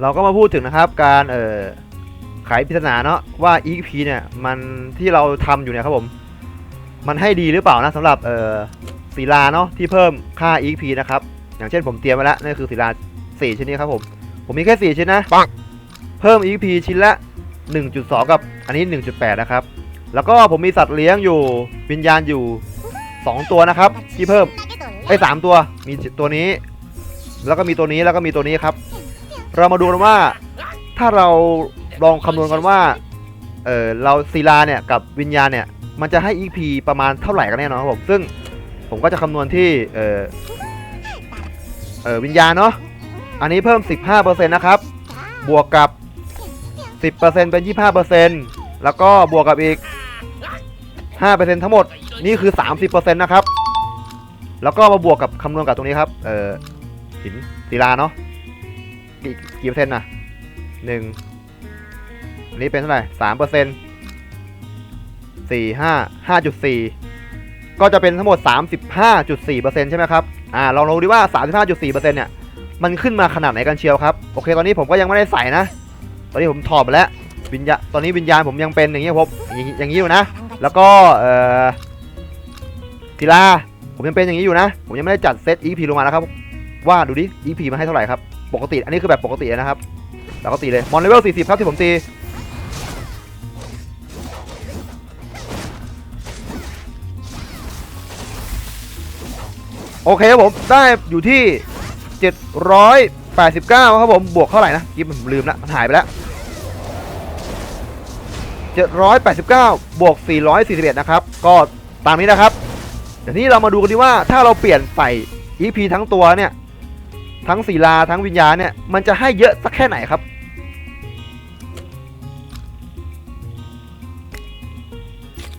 เราก็มาพูดถึงนะครับการเอ่อไขปริศนาเนาะว่า EXP เนี่ยมันที่เราทำอยู่เนี่ยครับผม มันให้ดีหรือเปล่านะสำหรับเอ่อศิลาเนาะที่เพิ่มค่า EXP นะครับ อย่างเช่นผมเตรียมไว้แล้วนั่นคือศิลา4ชิ้นนี้ครับผม ผมมีแค่ 4 ชิ้นนะปังเพิ่ม EXP ชิ้นละ 1.2 กับอันนี้ 1.8 นะครับ แล้วก็ผมมีสัตว์เลี้ยงอยู่วิญญาณอยู่ 2 ตัวนะครับ ที่เพิ่มไอ้ยสามตัวมีตัวนี้ แล้วก็มีตัวนี้แล้วก็มีตัวนี้ครับ เรามาดูกันว่าถ้าเราลองคำนวณกันว่าเออเราศิลาเนี่ยกับวิญญาณเนี่ยมันจะให้ EP ประมาณเท่าไหร่กันแน่นอนครับผมซึ่งผมก็จะคำนวณที่เออเออวิญญาณเนาะอันนี้เพิ่ม 15%นะครับ บวกกับ 10%เป็น 25%แล้วก็บวกกับอีก 5%ทั้งหมดนี่คือ 30%นะครับ แล้วก็มาบวกกับคำนวณกับตรงนี้ครับ เออหินศิลาเนาะ กี่กี่เปอร์เซ็นต์นะหนึ่งอันนี้เป็นเท่าไหร่สามเปอร์เซ็นต์สี่ห้าห้าจุดสี่ก็จะเป็นทั้งหมดสามสิบห้าจุดสี่เปอร์เซ็นต์ใช่ไหมครับ อ่า ลองดูดิว่าสามสิบห้าจุดสี่เปอร์เซ็นต์เนี่ย มันขึ้นมาขนาดไหนกันเชียวครับ โอเค ตอนนี้ผมก็ยังไม่ได้ใส่นะ ตอนนี้ผมถอดไปแล้ว วิญญาตอนนี้วิญญาณผมยังเป็นอย่างนี้ครับผมอย่างนี้อย่างนี้อยู่นะ แล้วก็ เอ่อศิลา ผมยังเป็นอย่างนี้อยู่นะ ผมยังไม่ได้จัดเซต EP ลงมานะครับ ว่าดูดิ EP มาให้เท่าไหร่ครับ ปกติ อันนี้คือแบบปกตินะครับปกติเลย มอนเลเวล 40 ครับที่ผมตีโอเคครับผมได้อยู่ที่ 789 ครับผมบวกเท่าไหร่นะกิ๊บผมลืมละมันหายไปแล้ว 789 บวก 441 นะครับ ก็ตามนี้นะครับ เดี๋ยวนี้เรามาดูกันดีว่าถ้าเราเปลี่ยนใส่ EP ทั้งตัวเนี่ย ทั้งศีลาทั้งวิญญาณเนี่ย มันจะให้เยอะสักแค่ไหนครับ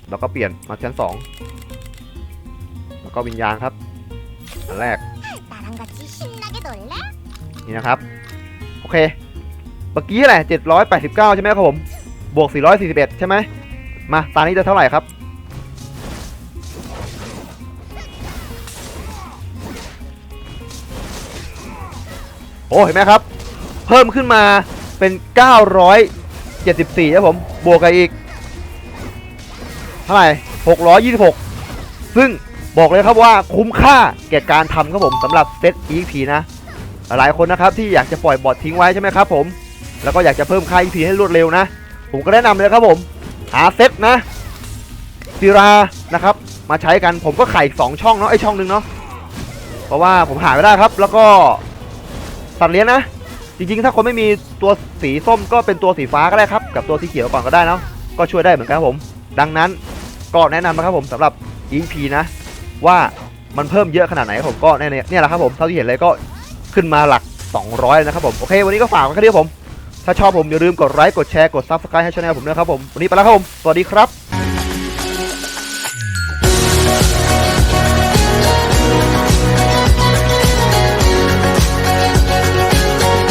แล้วก็เปลี่ยนมาชั้นสองแล้วก็วิญญาณครับ อันแรก นี่นะครับ โอเค เมื่อกี้อะไรเจ็ดร้อยแปดสิบเก้าใช่ไหมครับผม บวกสี่ร้อยสี่สิบเอ็ดใช่ไหม มา ตอนนี้จะเท่าไหร่ครับ โอ้เห็นไหมครับ เพิ่มขึ้นมาเป็น 974ครับผม บวกกับอีก เท่าไหร่ 626 ซึ่งบอกเลยครับว่าคุ้มค่าแก่การทำครับผมสำหรับเซต EP นะ หลายคนนะครับที่อยากจะปล่อยบอททิ้งไว้ใช่ไหมครับผม แล้วก็อยากจะเพิ่มค่า EP ให้รวดเร็วนะ ผมก็แนะนำเลยครับผม หาเซตนะซีรานะครับ มาใช้กันผมก็ไข่สองช่องเนาะไอช่องหนึงเนาะเพราะว่าผมหาไม่ได้ครับแล้วก็ สัตว์เลี้ยงนะ จริงๆ ถ้าคนไม่มีตัวสีส้มก็เป็นตัวสีฟ้าก็ได้ครับ กับตัวสีเขียวก่อนก็ได้เนาะก็ช่วยได้เหมือนกันครับผม ดังนั้นก็แนะนำนะครับผมสำหรับ EP นะ ว่ามันเพิ่มเยอะขนาดไหนครับผมก็เนี่ยแหละครับผมเท่าที่เห็นเลยก็ขึ้นมาหลัก 200 นะครับผมโอเค วันนี้ก็ฝากไว้แค่นี้ครับผม ถ้าชอบผมอย่าลืมกดไลค์กดแชร์กด Subscribe ให้ช่องผมด้วยครับผมวันนี้ไปแล้วครับผมสวัสดีครับ